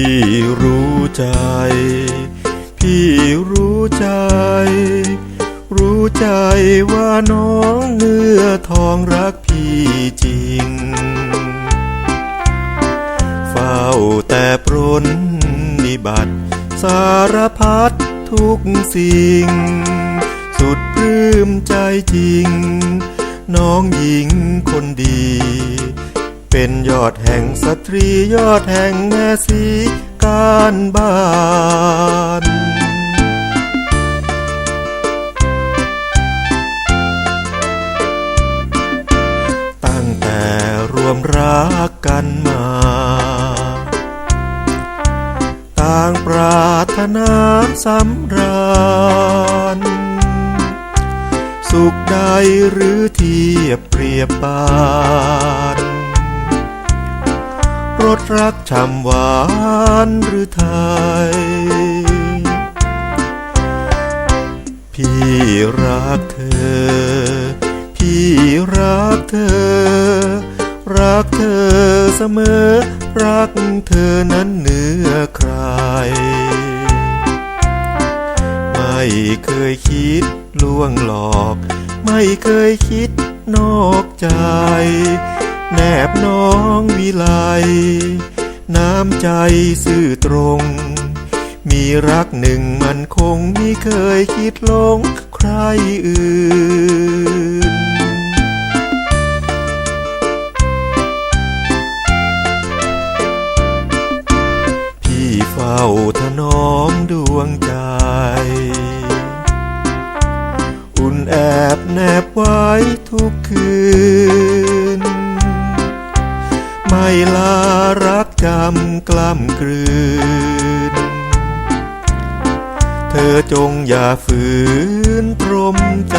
พี่รู้ใจ พี่รู้ใจ รู้ใจว่าน้องเนื้อทองรักพี่จริง เฝ้าแต่ปรนนิบัติ สารพัดทุกสิ่ง สุดปลื้มใจจริง น้องหญิงคนดีเป็นยอดแห่งสตรียอดแห่งแม่สีารบ้านตั้งแต่รวมรักกันมา ต่างปรารถนาสำราญ สุขใดหรือเทียบเปรียบปาน รสรักช่ำหวานหรือไทย พี่รักเธอ พี่รักเธอ รักเธอเสมอ รักเธอนั้นเหนือใคร ไม่เคยคิดลวงหลอก ไม่เคยคิดนอกใจ แนบน้องวิไล น้ำใจซื่อตรง มีรักหนึ่งมันคงไม่เคยคิดหลงใครอื่นพี่เฝ้าถนอมดวงใจ อุ่นแอบแนบไว้ทุกคืน จำกล้ำกลืน เธอจงอย่าฝืนตรมใจ